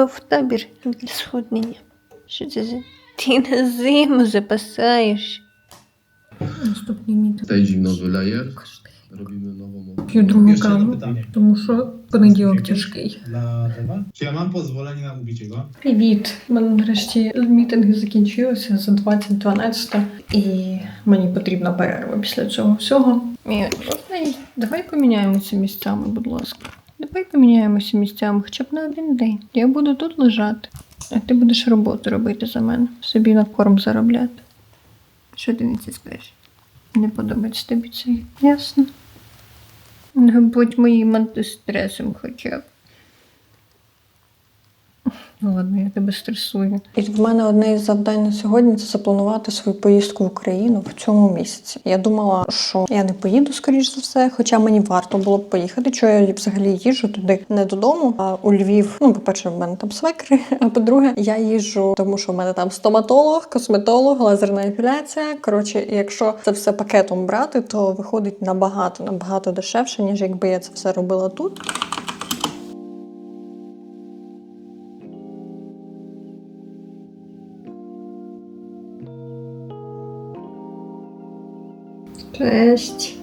Тобі в табір для сходнення. Що це за? Ти на зиму запасаєш. Наступний новий. Робимо нову. П'ю другу каву, тому що понеділок тяжкий. Ewa. Czy ja mam pozwolenie na? Привіт! У мене нарешті мітинги закінчилися за 2012 і мені потрібна перерва після цього всього. Давай поміняємося місцями, будь ласка. Давай поміняємося місцями хоча б на один день. Я буду тут лежати, а ти будеш роботу робити за мене, собі на корм заробляти. Що ти на це скажеш? Не подобається тобі це? Ясно. Не будь моїм антистресом хоча б. Ну ладно, я тебе стресую. І в мене одне із завдань на сьогодні це запланувати свою поїздку в Україну в цьому місяці. Я думала, що я не поїду, скоріш за все, хоча мені варто було б поїхати. Чого я взагалі їжджу туди не додому, а у Львів. Ну, по-перше, в мене там свекри. А по-друге, я їжджу, тому що в мене там стоматолог, косметолог, лазерна епіляція. Коротше, якщо це все пакетом брати, то виходить набагато набагато дешевше, ніж якби я це все робила тут. Cześć.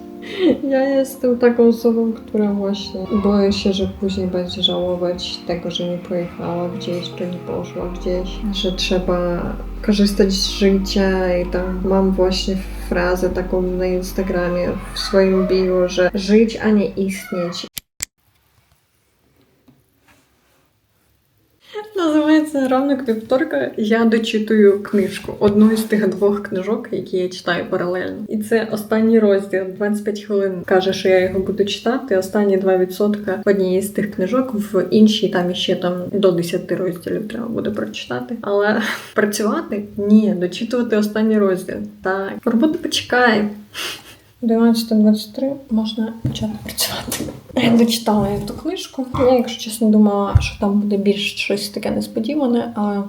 Ja jestem taką osobą, która właśnie boję się, że później będzie żałować tego, że nie pojechała gdzieś, czy nie poszła gdzieś, że trzeba korzystać z życia i tam mam właśnie frazę taką na Instagramie w swoim bio, że żyć, a nie istnieć. Називається ранок вівторка. Я дочитую книжку, одну із тих двох книжок, які я читаю паралельно. І це останній розділ. 25 хвилин каже, що я його буду читати. Останні 2% в одній з тих книжок, в іншій там іще там до 10 розділів треба буде прочитати. Але працювати ні, дочитувати останній розділ. Так, робота почекає. 11.23 можна почати працювати. Я дочитала я ту книжку. Я, якщо чесно, думала, що там буде більш щось таке несподіване, а м,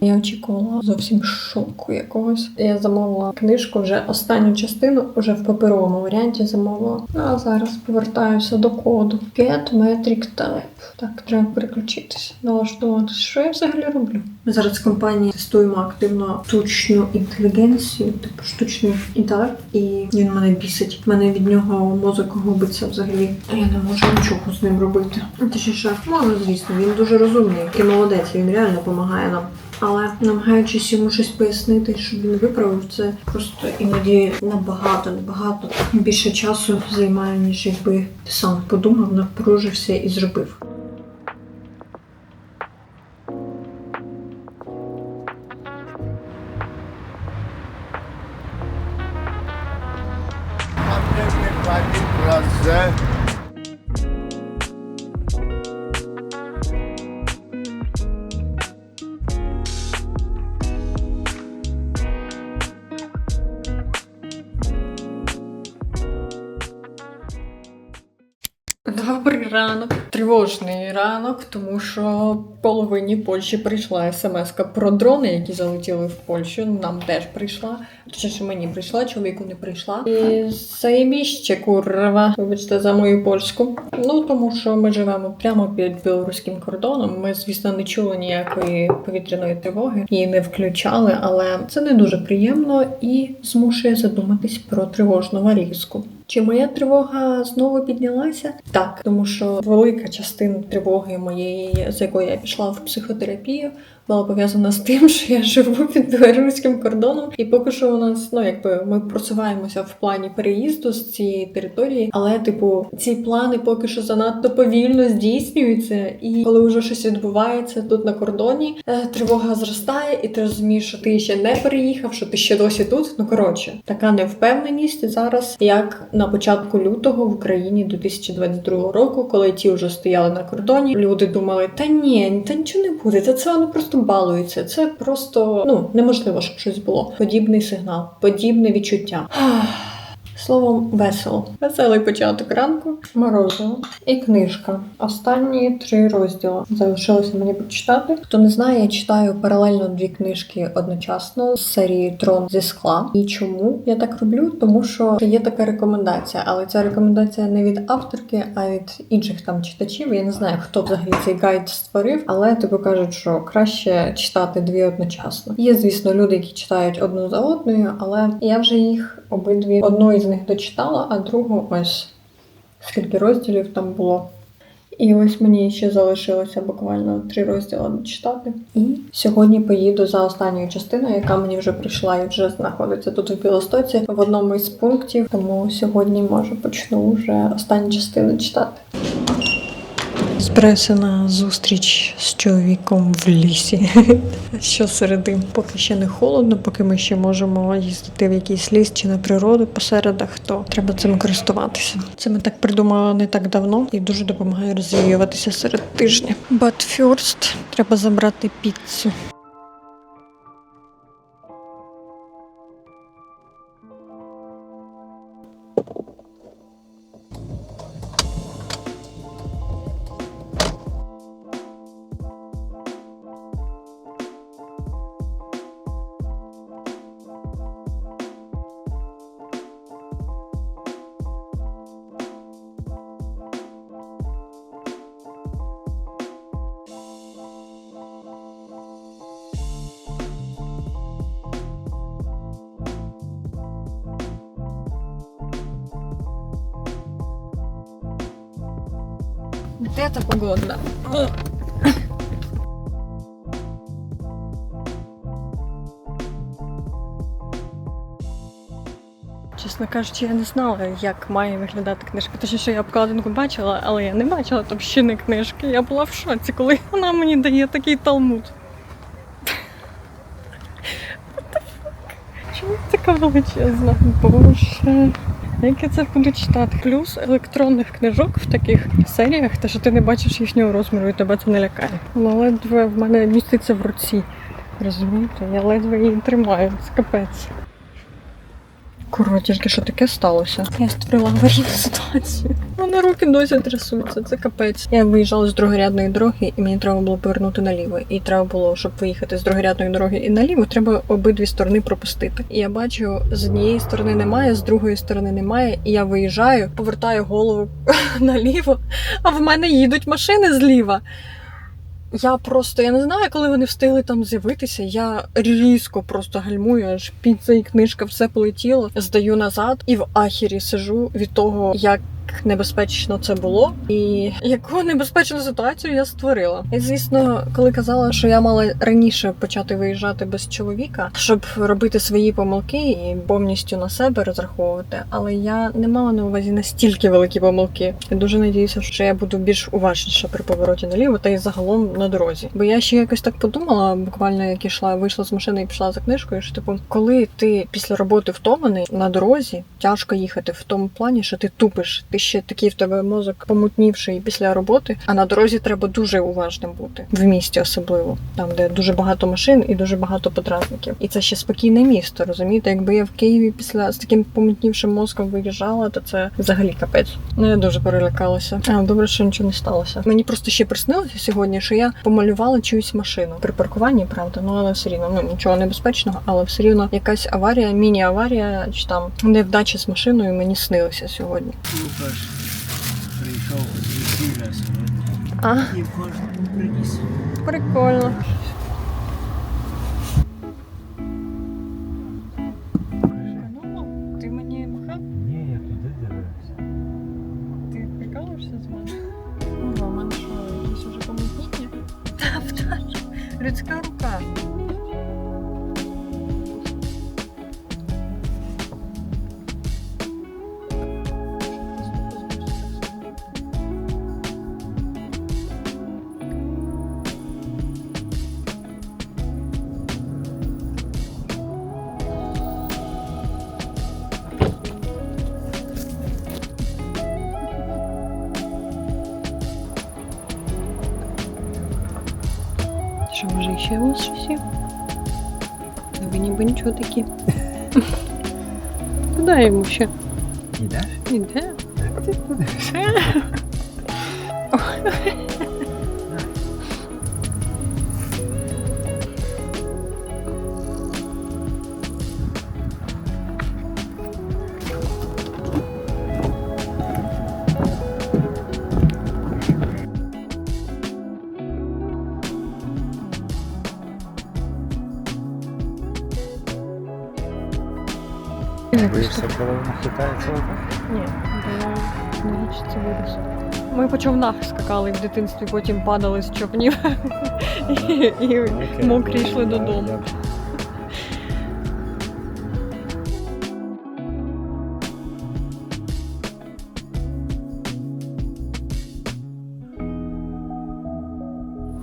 я очікувала зовсім шоку якогось. Я замовила книжку вже останню частину, вже в паперовому варіанті замовила. А зараз повертаюся до коду. Get Metric Type. Так, треба переключитися, налаштувати. Що я взагалі роблю? Ми зараз в компанії тестуємо активно штучну інтелігенцію, типу штучний інтелект, і він мене бісить. У мене від нього мозок губиться взагалі. Я не можу нічого з ним робити. Точніше, можу, звісно, він дуже розумний і молодець, він реально допомагає нам. Але намагаючись йому щось пояснити, щоб він виправив це, просто іноді набагато, набагато більше часу займає, ніж якби ти сам подумав, напружився і зробив. Pandemia Тривожний ранок, тому що половині Польщі прийшла смс про дрони, які залетіли в Польщу. Нам теж прийшла. Точніше, мені прийшла, чоловіку не прийшла. І заєбіще, курва. Вибачте за мою польську. Ну тому що ми живемо прямо під білоруським кордоном. Ми, звісно, не чули ніякої повітряної тривоги, її не включали, але це не дуже приємно і змушує задуматись про тривожну валізку. Чи моя тривога знову піднялася? Так, тому що велика частина тривоги моєї, з якої я пішла в психотерапію, була пов'язана з тим, що я живу під білоруським кордоном, і поки що у нас, ну якби ми просуваємося в плані переїзду з цієї території, але типу ці плани поки що занадто повільно здійснюються. І коли вже щось відбувається тут на кордоні, е, тривога зростає, і ти розумієш, що ти ще не переїхав, що ти ще досі тут. Ну коротше, така невпевненість зараз, як на початку лютого в Україні 2022 року, коли ті вже стояли на кордоні. Люди думали, та ні, та нічого не буде, та це вони просто балуються. Це просто ну неможливо, щоб щось було. Подібний сигнал, подібне відчуття. Словом, весело. Веселий початок ранку, морозиво і книжка. Останні три розділи залишилося мені прочитати. Хто не знає, я читаю паралельно дві книжки одночасно з серії Трон зі скла. І чому я так роблю? Тому що є така рекомендація, але ця рекомендація не від авторки, а від інших там читачів. Я не знаю, хто взагалі цей гайд створив, але тобі кажуть, що краще читати дві одночасно. Є, звісно, люди, які читають одну за одною, але я вже їх обидві одну із них дочитала, а другу ось скільки розділів там було. І ось мені ще залишилося буквально три розділи дочитати. І сьогодні поїду за останньою частиною, яка мені вже прийшла і вже знаходиться тут у Білостоці в одному із пунктів. Тому сьогодні може почну вже останні частини читати. Збираюся на зустріч з чоловіком в лісі. Щосереди, поки ще не холодно, поки ми ще можемо їздити в якийсь ліс чи на природу посередах, то треба цим користуватися. Це ми так придумали не так давно і дуже допомагає розвіюватися серед тижня. But first треба забрати піцу. Де та погода? Чесно кажучи, я не знала, як має виглядати книжка. Точніше, я обкладинку бачила, але я не бачила товщини книжки. Я була в шоці, коли вона мені дає такий талмуд. Чому така величезна? Боже. Як я це буду читати? Плюс електронних книжок в таких серіях, те, що ти не бачиш їхнього розміру і тебе це не лякає. Вона ледве в мене міститься в руці. Розумієте? Я ледве її тримаю. Це капець. Курва, тільки що таке сталося. Я створила аварійну ситуацію. У мене руки досі трясуться, це капець. Я виїжджала з другорядної дороги, і мені треба було повернути наліво. І треба було, щоб виїхати з другорядної дороги і наліво, треба обидві сторони пропустити. І я бачу, з однієї сторони немає, з другої сторони немає. І я виїжджаю, повертаю голову наліво, а в мене їдуть машини зліва. Я просто я не знаю, коли вони встигли там з'явитися. Я різко просто гальмую, аж піца і книжка все полетіло. Здаю назад і в ахері сижу від того, як небезпечно це було, і яку небезпечну ситуацію я створила. І звісно, коли казала, що я мала раніше почати виїжджати без чоловіка, щоб робити свої помилки і повністю на себе розраховувати, але я не мала на увазі настільки великі помилки. Я дуже надіюся, що я буду більш уважніша при повороті наліво та й загалом на дорозі. Бо я ще якось так подумала, буквально як ішла, вийшла з машини і пішла за книжкою. Що типу, коли ти після роботи втомлений на дорозі, тяжко їхати в тому плані, що ти тупиш, ти ще такий в тебе мозок помутнівший після роботи. А на дорозі треба дуже уважним бути в місті, особливо там, де дуже багато машин і дуже багато подразників. І це ще спокійне місто. Розумієте, якби я в Києві після з таким помутнівшим мозком виїжджала, то це взагалі капець. Ну я дуже перелякалася. А добре, що нічого не сталося. Мені просто ще приснилося сьогодні, що я помалювала чиюсь машину при паркуванні, правда, ну але все рівно ну нічого небезпечного, але все рівно якась аварія, міні-аварія чи там невдача з машиною мені снилося сьогодні. Лукаш прийшов з весілля сьогодні. А, І кожному приніс. прикольно. Ну, ти мені махав? Ні, я туди дивився. Ти прикалуєшся з мене? Ого, у мене що, якісь уже помутніння? Та, пташ, людська рука. Що, може, ще у вас щось є? Ну, Ви ніби нічого такі. Куди йому ще? Ідеш? Іде? Так ти Ні, бо не хочеться вирости. Ми по човнах скакали в дитинстві, потім падали з човнів і, і мокрі йшли додому.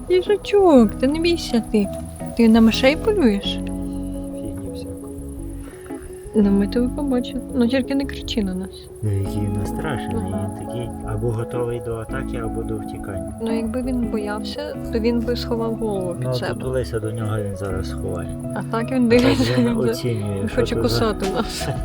Їжачок, ти не бійся ти. Ти на мишей полюєш? Ну, ми тебе побачимо. Ну тільки не кричи на нас. Ну, який настрашений, він такий або готовий до атаки, або до втікання. Ну якби він боявся, то він би сховав голову під Ну, себе. дотулися до нього, він зараз сховає. А так він дивиться, він оцінює, що хоче то за- кусати нас.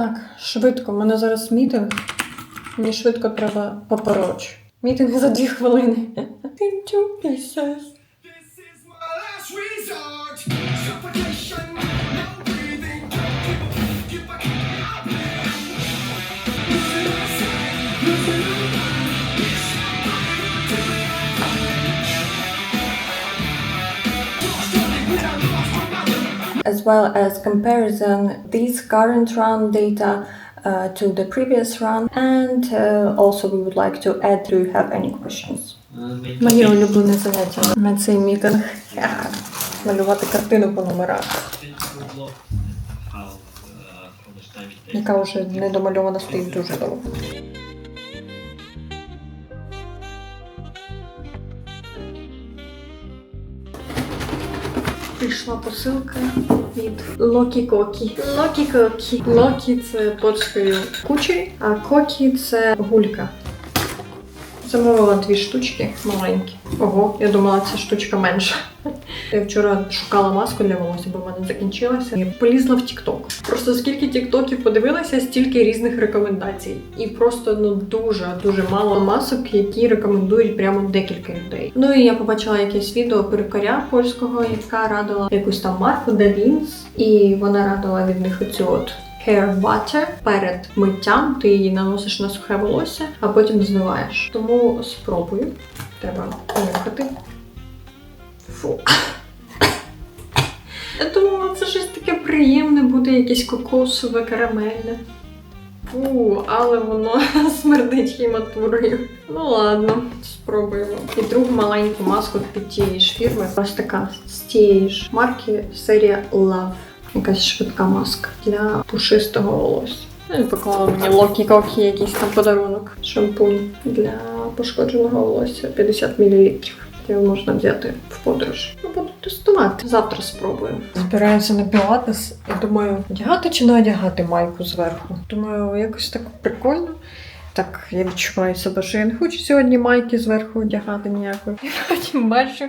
Так, швидко, у мене зараз мітинг. Мені швидко треба попороч. Мітинг за дві хвилини. as well as comparison these current run data uh, to the previous run and uh, also we would like to add do you have any questions Моє улюблене заняття на цей мітинг. Малювати картину по номерах, яка вже недомальована стоїть дуже довго. Прийшла посилка від Локі Кокі. Локі Кокі. Локі це точкою кучі, а Кокі це гулька. Замовила дві штучки маленькі. Ого, я думала, ця штучка менша. Я вчора шукала маску для волосся, бо в мене закінчилася. І полізла в TikTok. Просто скільки тіктоків подивилася, стільки різних рекомендацій. І просто ну дуже дуже мало масок, які рекомендують прямо декілька людей. Ну і я побачила якесь відео перукаря польського, яка радила якусь там марку Davins, і вона радила від них оцю от hair butter перед миттям. Ти її наносиш на сухе волосся, а потім змиваєш. Тому спробую. Треба понюхати. Фу. Я думала, це щось таке приємне, буде якесь кокосове, карамельне. Фу, але воно смердить хіматурою. Ну ладно, спробуємо. І другу маленьку маску від тієї ж фірми. Ось така з тієї ж марки серія Love. Якась швидка маска для пушистого волосся. Ну і поклала мені локі кокі якийсь там подарунок. Шампунь для пошкодженого волосся 50 мл. Його можна взяти в подорож. Ну, буду тестувати. Завтра спробую. Збираюся на пілатес і думаю, одягати чи не одягати майку зверху. Думаю, якось так прикольно. Так, я відчуваю себе, що я не хочу сьогодні майки зверху одягати ніякої. І потім бачу,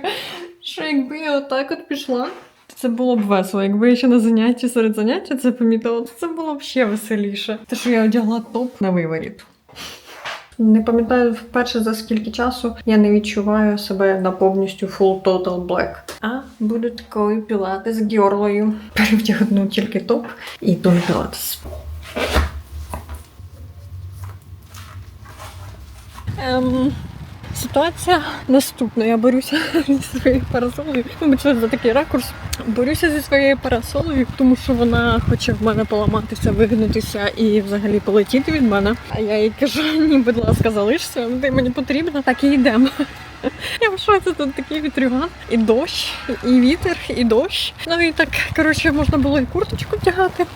що якби я отак от пішла, це було б весело. Якби я ще на занятті серед заняття це помітила, то це було б ще веселіше. Те, що я одягла топ на виворіт. Не пам'ятаю вперше за скільки часу я не відчуваю себе на повністю full total black. А буду такою пілати з гьорлою. Перевдягну тільки топ і йду пілатес. Ситуація наступна. Я борюся зі своєю парасолею. Вибачте за такий ракурс. Борюся зі своєю парасолею, тому що вона хоче в мене поламатися, вигнутися і взагалі полетіти від мене. А я їй кажу: ні, будь ласка, залишся, ти мені потрібна, так і йдемо. Я в шоці, тут такий вітрюган, і дощ, і вітер, і дощ. Ну і так, коротше, можна було і курточку вдягати.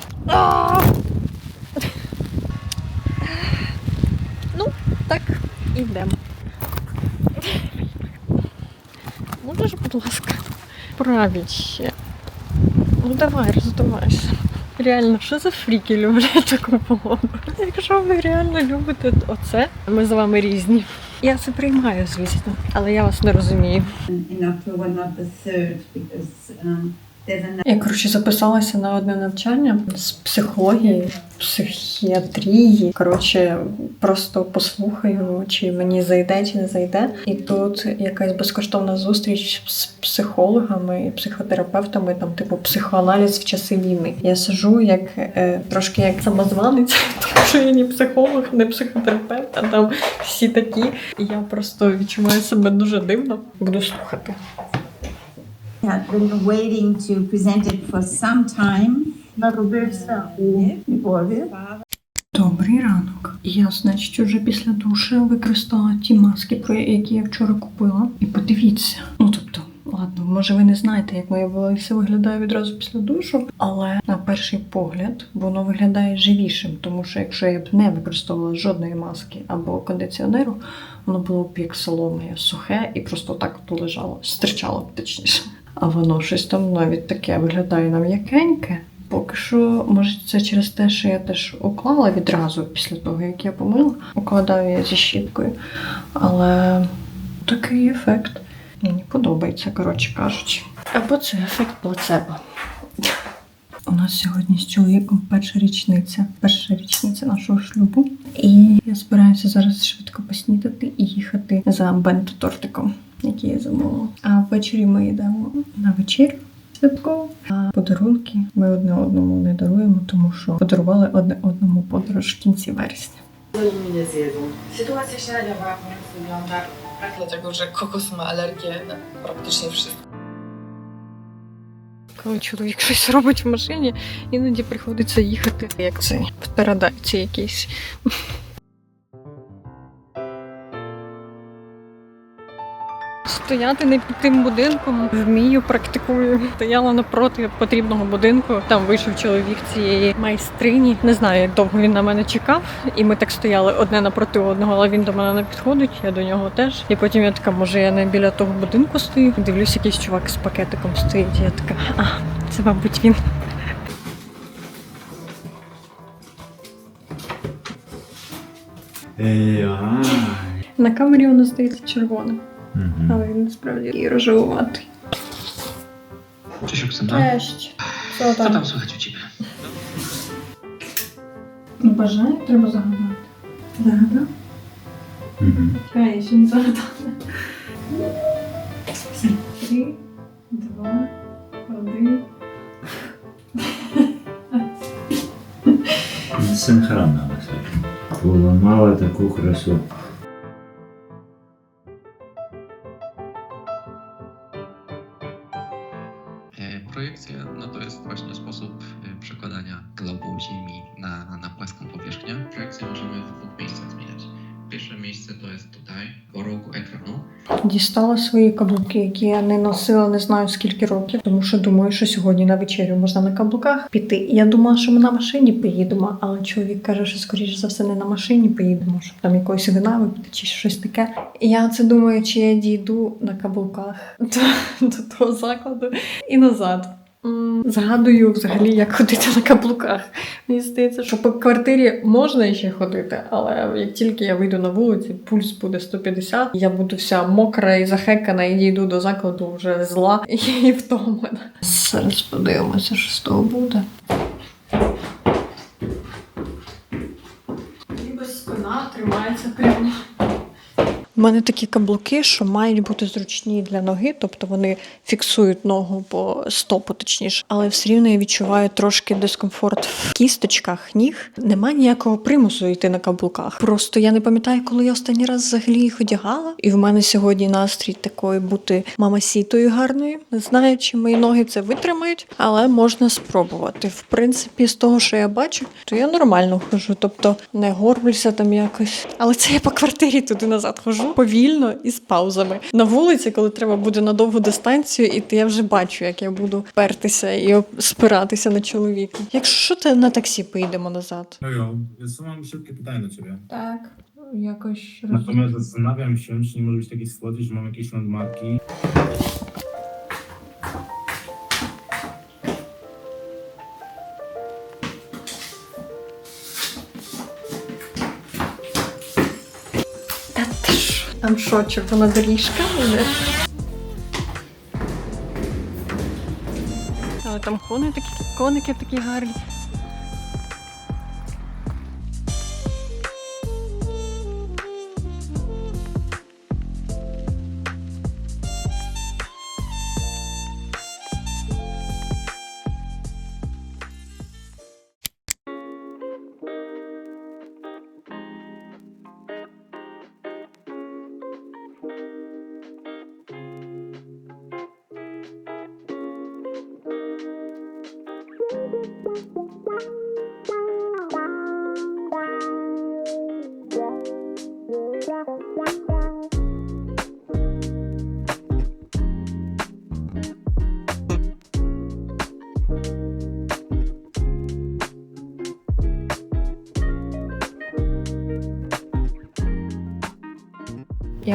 Ну, так, ідемо. Можеш, будь ласка, правіть ще. Ну давай, роздавайся. Реально, що за фріки люблять таку погоду? Якщо ви реально любите оце, ми з вами різні. Я це приймаю, звісно, але я вас не розумію. Я коротше записалася на одне навчання з психології, психіатрії. Коротше, просто послухаю, чи мені зайде, чи не зайде. І тут якась безкоштовна зустріч з психологами і психотерапевтами, там, типу, психоаналіз в часи війни. Я сижу як е, трошки як самозванець, тому що я не психолог, не психотерапевт, а там всі такі. І я просто відчуваю себе дуже дивно. Буду слухати. had been waiting to present it for some time. Народився у Львові. Добрий ранок. Я, значить, уже після душу використала ті маски, про які я вчора купила. І подивіться. Ну тобто, ладно, може ви не знаєте, як моє волосся виглядає відразу після душу, але на перший погляд воно виглядає живішим, тому що якщо я б не використовувала жодної маски або кондиціонеру, воно було б як солома, сухе і просто так от лежало, стирчало б точніше. А воно щось там навіть таке виглядає на м'якеньке. Поки що, може, це через те, що я теж уклала відразу після того, як я помила. Укладаю я зі щіткою. Але такий ефект. Мені подобається, коротше кажучи. Або це ефект плацебо. У нас сьогодні з чоловіком перша річниця, перша річниця нашого шлюбу. І я збираюся зараз швидко поснідати і їхати за бенто-тортиком, який я замовила. А ввечері ми йдемо на вечерю святково. А подарунки ми одне одному не даруємо, тому що подарували одне одному подорож в kінці вересня. Sytuacja śniadaniowa u nas wygląda tak, dlatego że kokos ma alergię na praktycznie wszystko. Коли чоловік щось робить в машині, іноді приходиться їхати, як це в якийсь. Стояти не під тим будинком вмію, практикую. Стояла напроти потрібного будинку. Там вийшов чоловік цієї майстрині. Не знаю, як довго він на мене чекав. І ми так стояли одне напроти одного, але він до мене не підходить, я до нього теж. І потім я така, може, я не біля того будинку стою. Дивлюсь, якийсь чувак з пакетиком стоїть. Я така, а, це, мабуть, він. На камері воно здається червоним, але він насправді і рожевуватий. Cześć Oksyna. Честь. Що Co там? tam słychać u Ciebie? Бажання треба загадати. Загадав? Чекай, я ще не загадала. Три, два, один. Синхронно високо. Поламала таку красу. Pierwsze miejsce to jest tutaj, po rogu ekranu. Дістала свої каблуки, які я не носила не знаю скільки років, тому що думаю, що сьогодні на вечерю можна на каблуках піти. Я думала, що ми на машині поїдемо, але чоловік каже, що скоріше за все не на машині поїдемо, щоб там якоїсь вина випити чи щось таке. Я це думаю, чи я дійду на каблуках до, до того закладу і назад. Згадую взагалі, як ходити на каблуках. Мені здається, що по квартирі можна ще ходити, але як тільки я вийду на вулицю, пульс буде 150, я буду вся мокра і захекана, і дійду до закладу вже зла і втомлена. Зараз подивимося, що з того буде. Ніби спина тримається прямо. У мене такі каблуки, що мають бути зручні для ноги, тобто вони фіксують ногу по стопу, точніше, але все рівно я відчуваю трошки дискомфорт в кісточках ніг. Нема ніякого примусу йти на каблуках. Просто я не пам'ятаю, коли я останній раз взагалі їх одягала. І в мене сьогодні настрій такої бути мамасітою гарною. Не знаю, чи мої ноги це витримають, але можна спробувати. В принципі, з того, що я бачу, то я нормально хожу, тобто не горблюся там якось. Але це я по квартирі туди назад хожу повільно і з паузами. На вулиці, коли треба буде на довгу дистанцію, і я вже бачу, як я буду пертися і спиратися на чоловіка. Якщо що, то на таксі поїдемо назад, No jo, jest, mam szybkie pytanie do ciebie. Так, якось Natomiast zastanawiam się, czy nie może być takiej sytuacji, że mam jakieś landmarki. Там що, червона доріжка буде? Але там коники коники такі гарні. Thank you.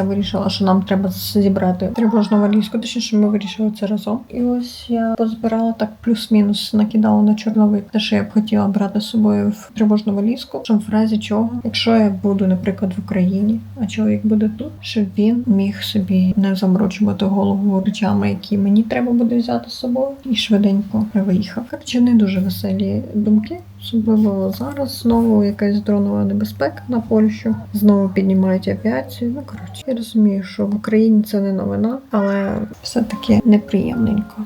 Я вирішила, що нам треба зібрати тривожну валізку, точніше, ми вирішили це разом. І ось я позбирала так плюс-мінус, накидала на чорновик те, що я б хотіла брати з собою в тривожну валізку, щоб в разі чого, якщо я буду, наприклад, в Україні, а чоловік буде тут, щоб він міг собі не заморочувати голову речами, які мені треба буде взяти з собою, і швиденько виїхав. Коротше, не дуже веселі думки. Особливо зараз знову якась дронова небезпека на Польщу. Знову піднімають авіацію. Ну коротше, я розумію, що в Україні це не новина, але все таки неприємненько.